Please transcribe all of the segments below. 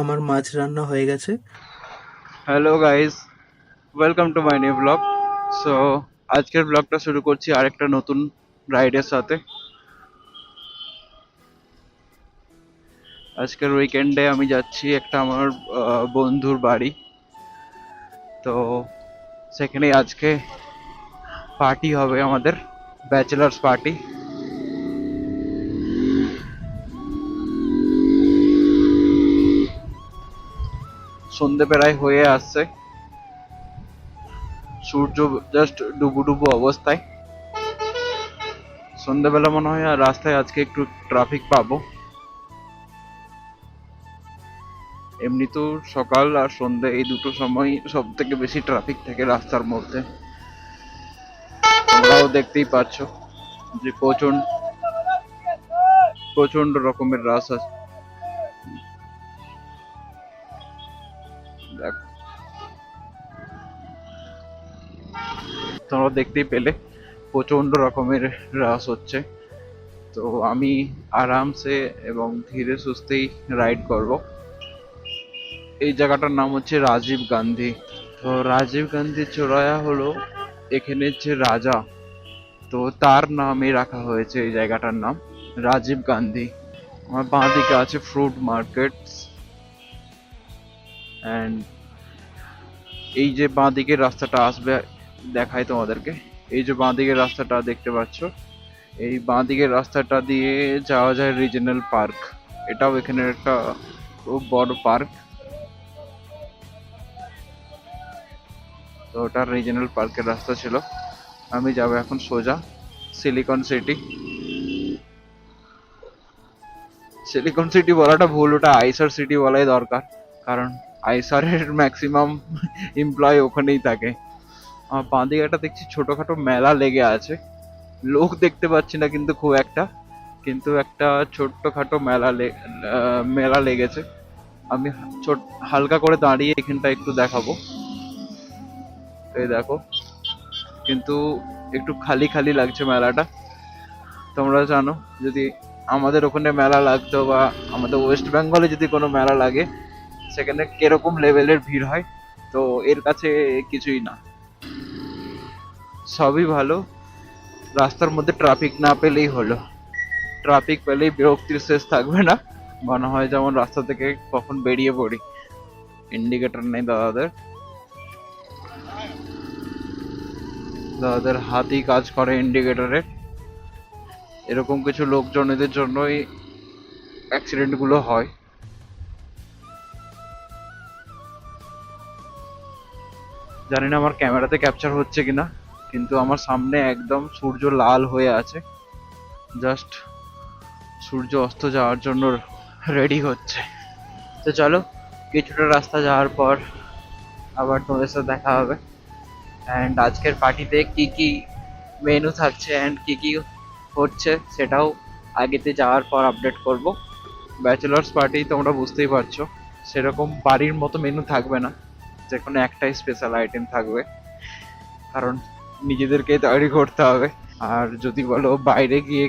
আমার মাছ রান্না হয়ে গেছে। Hello guys welcome to my new blog so আজকের ব্লগটা শুরু করছি আরেকটা নতুন রাইডের সাথে। আজকের উইকেন্ডে আমি যাচ্ছি একটা আমার বন্ধুর বাড়ি। তো সেখানে আজকে পার্টি হবে আমাদের ব্যাচেলার্স পার্টি সন্ধে প্রায় হয়ে আসছে। সূর্য জাস্ট ডুবু ডুবু অবস্থায়। সন্ধ্যাবেলা মনে হয় আর রাস্তায় আজকে একটু ট্রাফিক পাবো। এমনি তো সকাল আর সন্ধ্যে এই দুটো সময় সব থেকে বেশি ট্রাফিক থাকে রাস্তার মধ্যে। তোমরাও দেখতেই পাচ্ছ যে প্রচণ্ড প্রচণ্ড রকমের রাস আছে দেখো তোমরা দেখতেই পেলে প্রচণ্ড রকমের রাস হচ্ছে। তো আমি আরামসে এবং ধীরে সুস্থেই রাইড করব। এই জায়গাটার নাম হচ্ছে রাজীব গান্ধী। তো রাজীব গান্ধী চোরায়া হলো এখানে যে রাজা, তো তার নামে রাখা হয়েছে এই জায়গাটার নাম রাজীব গান্ধী। আমার বাঁ দিকে আছে ফ্রুট মার্কেটস অ্যান্ড এই যে বাঁ দিকের রাস্তাটা আসবে, দেখাই তোমাদেরকে। এই যে বাঁ দিকের রাস্তাটা দেখতে পাচ্ছ। এই বাঁ দিকের রাস্তাটা দিয়ে যাওয়া যায় রিজনাল পার্ক। এটাও এখানে একটা খুব বড় পার্ক। তো ওটা রিজনাল পার্কের রাস্তা ছিল। আমি যাব এখন সোজা, সিলিকন সিটি। সিলিকন সিটি বলাটা ভুল, ওটা আইসার সিটি বলাই দরকার। কারণ আইসারের ম্যাক্সিমাম এমপ্লয় ওখানেই থাকে। আমার বাঁ দিকে একটা দেখছি ছোটখাটো মেলা লেগে আছে। লোক দেখতে পাচ্ছি না কিন্তু খুব একটা। কিন্তু একটা ছোট্টখাটো মেলা মেলা লেগেছে। আমি ছোট, হালকা করে দাঁড়িয়ে এখানটা একটু দেখাবো। এই দেখো, কিন্তু একটু খালি খালি লাগছে মেলাটা। তোমরা জানো, যদি আমাদের ওখানে মেলা লাগতো বা আমাদের ওয়েস্ট বেঙ্গলে যদি কোনো মেলা লাগে সেখানে কীরকম লেভেলের ভিড় হয়, তো এর কাছে কিছুই না। সবই ভালো। রাস্তার মধ্যে ট্রাফিক না পেলেই হলো। ট্রাফিক পেলেই বিরক্তির শেষ থাকবে না। মনে হয় যেমন রাস্তা থেকে কখন বেরিয়ে পড়ি। ইন্ডিকেটর নেই দাদাদের। দাদাদের হাতই কাজ করে ইন্ডিকেটরে এরকম কিছু লোকজনেদের জন্যই অ্যাক্সিডেন্টগুলো হয়। জানি না আমার ক্যামেরাতে ক্যাপচার হচ্ছে কিনা, কিন্তু আমার সামনে একদম সূর্য লাল হয়ে আছে। জাস্ট সূর্য অস্ত যাওয়ার জন্য রেডি হচ্ছে। তো চলো, কিছুটা রাস্তা যাওয়ার পর আবার তোমাদের সাথে দেখা হবে। অ্যান্ড আজকের পার্টিতে কি কি মেনু থাকছে অ্যান্ড কি কি হচ্ছে সেটাও আগেতে যাওয়ার পর আপডেট করব। ব্যাচেলার্স পার্টি তোমরা বুঝতেই পারছ, সেরকম বাড়ির মতো মেনু থাকবে না। যে কোনো একটাই স্পেশাল আইটেম থাকবে। কারণ নিজেদেরকেই তৈরি করতে হবে। আর যদি বলো বাইরে গিয়ে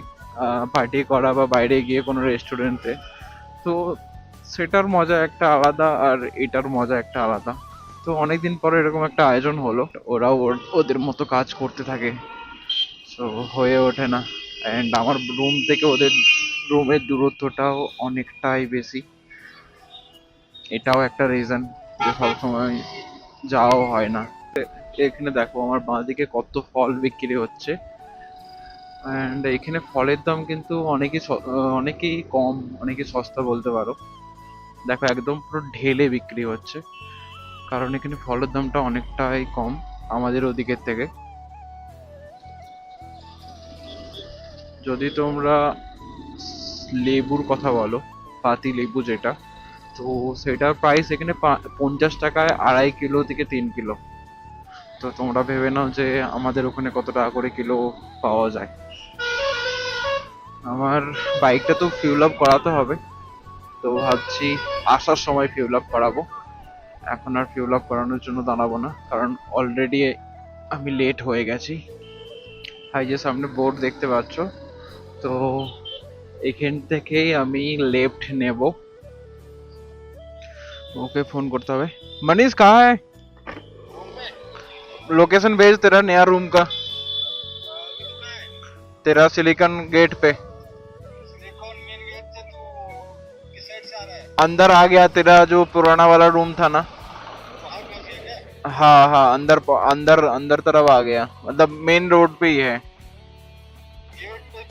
পার্টি করা বা বাইরে গিয়ে কোনো রেস্টুরেন্টে তো সেটার মজা একটা আলাদা আর এটার মজা একটা আলাদা। তো অনেকদিন পরে এরকম একটা আয়োজন হলো। ওরাও ওর- ওদের মতো কাজ করতে থাকে। তো হয়ে ওঠে না। অ্যান্ড আমার রুম থেকে ওদের রুমের দূরত্বটাও অনেকটাই বেশি। এটাও একটা রিজন যে সবসময় যাওয়াও হয় না। এখানে দেখো আমার বাঁ দিকে কত ফল বিক্রি হচ্ছে। অ্যান্ড এখানে ফলের দাম কিন্তু অনেকই অনেকেই কম, অনেকই সস্তা বলতে পারো। দেখো একদম পুরো ঢেলে বিক্রি হচ্ছে। কারণ এখানে ফলের দামটা অনেকটাই কম আমাদের ওদিকের থেকে। যদি তোমরা লেবুর কথা বলো, পাতি লেবু যেটা তো সেটার প্রাইস এখানে পঞ্চাশ টাকায় আড়াই কিলো থেকে তিন কিলো। তো তোমরা ভেবে নাও যে আমাদের ওখানে কত টাকা করে কিলো পাওয়া যায়। আমার বাইকটা তো ফিউল আপ করাতে হবে। তো ভাবছি আসার সময় ফিউল আপ করাবো। এখন আর ফিউল আপ করানোর জন্য দাঁড়াবো না, কারণ অলরেডি আমি লেট হয়ে গেছি। হাই যে সামনে বোর্ড দেখতে পাচ্ছ, তো এখান থেকেই আমি লেফট নেব। ओके फ़ोन करता है मनीष कहाँ है? लोकेशन भेज तेरा नया रूम का। तेरा सिलिकन गेट पे। अंदर आ गया तेरा जो पुराना वाला रूम था ना। हाँ हाँ अंदर अंदर अंदर तरफ़ आ गया। मतलब मेन रोड पे ही है। गेट पे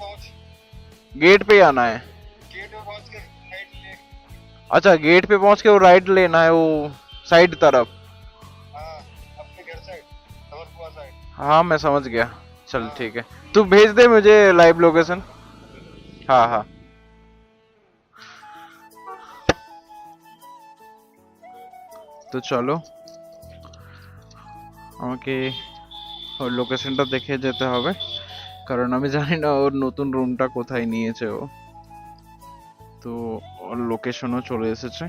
गेट पे आना है। गेट पे पहुँच कर अच्छा गेट पे पहुंच के वो राइट लेना है वो साइड तरफ हाँ अपने घर साइड खबरपुआ साइड हाँ मैं समझ गया चल ठीक है तू भेज दे मुझे लाइव लोकेशन हाँ हाँ তো চলো আমাকে ওর লোকেশনটা দেখে যেতে হবে কারণ আমি জানি না ওর নতুন রুমটা কোথায় নিয়েছে ও তো ওর লোকেশনও চলে এসেছে।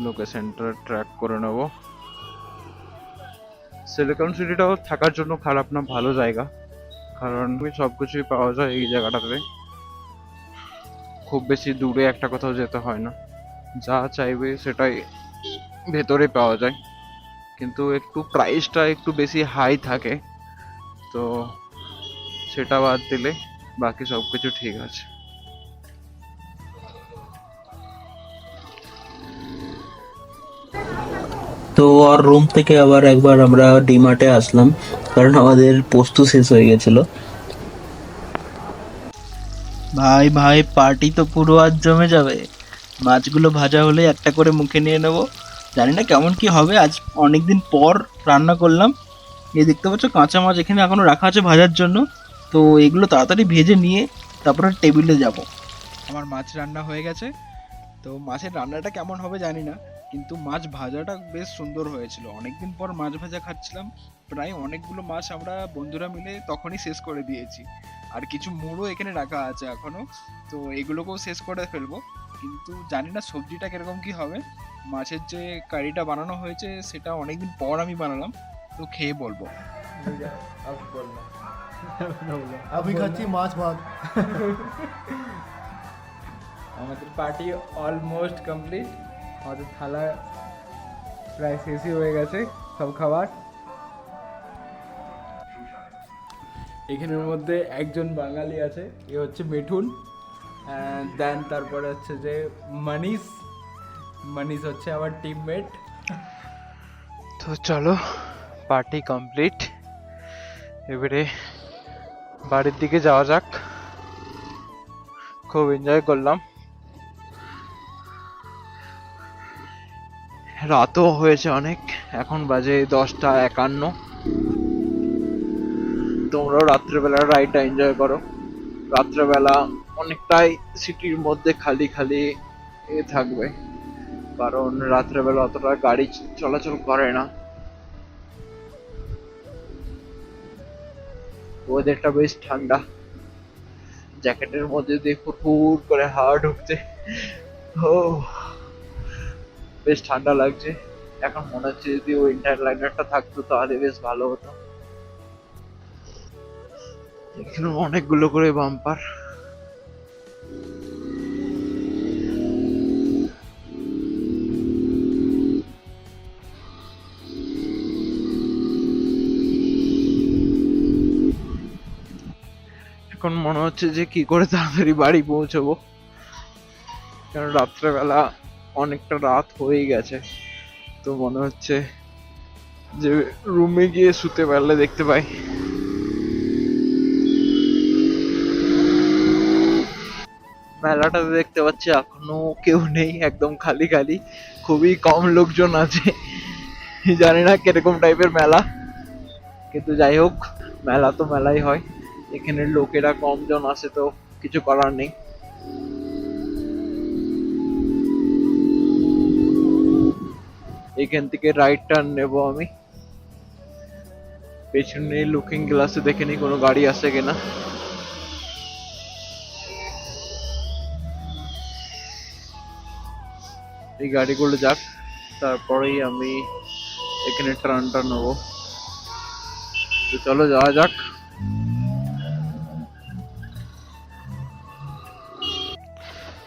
লোকেশনটা ট্র্যাক করে নেব। সিলিকন সিটিটাও থাকার জন্য খারাপ না, ভালো জায়গা। কারণ সব কিছুই পাওয়া যায় এই জায়গাটাতে। খুব বেশি দূরে একটা কোথাও যেতে হয় না। যা চাইবে সেটাই ভেতরে পাওয়া যায়। কিন্তু একটু প্রাইসটা একটু বেশি হাই থাকে। তো সেটা বাদ দিলে বাকি সব কিছু ঠিক আছে। ওর রুম থেকে আবার একবার আমরা ডিমার্টে আসলাম, কারণ আমাদের পোস্ত শেষ হয়ে গেছিল। ভাই ভাই পার্টি তো পুরো আজ জমে যাবে। মাছগুলো ভাজা হলে একটা করে মুখে নিয়ে নেব। জানি না কেমন কি হবে, আজ অনেকদিন পর রান্না করলাম। এই দেখতে পাচ্ছ, কাঁচা মাছ এখানে এখনও রাখা আছে ভাজার জন্য। তো এগুলো তাড়াতাড়ি ভেজে নিয়ে তারপরে টেবিলে যাব। আমার মাছ রান্না হয়ে গেছে। তো মাছের রান্নাটা কেমন হবে জানি না। কিন্তু মাছ ভাজাটা বেশ সুন্দর হয়েছিল। অনেকদিন পর মাছ ভাজা খাচ্ছিলাম প্রায় অনেকগুলো মাছ আমরা বন্ধুরা মিলে তখনই শেষ করে দিয়েছি। আর কিছু মুড়ো এখানে রাখা আছে এখনও তো এগুলোকেও শেষ করে ফেলব। কিন্তু জানি না সবজিটা কীরকম কি হবে। মাছের যে কারিটা বানানো হয়েছে সেটা অনেকদিন পর আমি বানালাম তো খেয়ে বলব। আমি খাচ্ছি মাছ ভাত। আমাদের পার্টি অলমোস্ট কমপ্লিট আমাদের থালা প্রায় শেষই হয়ে গেছে সব খাবার। এখানের মধ্যে একজন বাঙালি আছে, এ হচ্ছে মিঠুন দেন তারপরে হচ্ছে যে মনীষ মনীষ হচ্ছে আমার টিমমেট তো চলো পার্টি কমপ্লিট এবারে বাড়ির দিকে যাওয়া যাক। খুব এনজয় করলাম। রাতও হয়েছে অনেক, এখন বাজে দশটা একান্ন। তোমরাও রাত্রেবেলা রাইডটা এনজয় করো। রাত্রেবেলা অনেকটাই সিটির মধ্যে খালি খালি এ থাকবে, কারণ রাত্রেবেলা অতটা গাড়ি চলাচল করে না। ওয়েদারটা বেশ ঠান্ডা। জ্যাকেটের মধ্যে দিয়ে ফুরফুর করে হাওয়া ঢুকছে। ও বেশ ঠান্ডা লাগছে। এখন মনে হচ্ছে যদি উইন্টার লাইনারটা থাকতো তাহলে বেশ ভালো হতো। এখানে অনেকগুলো করে বাম্পার এখন মনে হচ্ছে যে কি করে তাড়াতাড়ি বাড়ি পৌঁছবো। কারণ রাত্রেবেলা অনেকটা রাত হয়ে গেছে। তো মনে হচ্ছে যে রুমে গিয়ে শুতে পারলে দেখতে পাই। মেলাটাতে দেখতে পাচ্ছি এখনও কেউ নেই, একদম খালি খালি। খুবই কম লোকজন আছে। জানি না কীরকম টাইপের মেলা। কিন্তু যাই হোক, মেলা তো মেলাই হয়। এখানে লোকেরা কম জন আসে তো কিছু করার নেই। এখান থেকে রাইট টার্ন নেব আমি। পেছনে লুকিং গ্লাসে দেখে নি কোনো গাড়ি আসে কিনা। এই গাড়িগুলো যাক, তারপরেই আমি এখানে টার্নটা নেব। চলো যাওয়া যাক।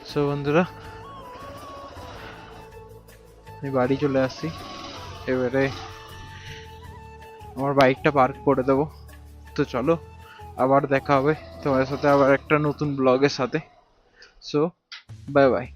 সো বন্ধুরা আমি বাড়ি চলে আসছি। এবারে আমার বাইকটা পার্ক করে দেবো। তো চলো, আবার দেখা হবে। তোমার সাথে আবার একটা নতুন ব্লগের সাথে। So bye bye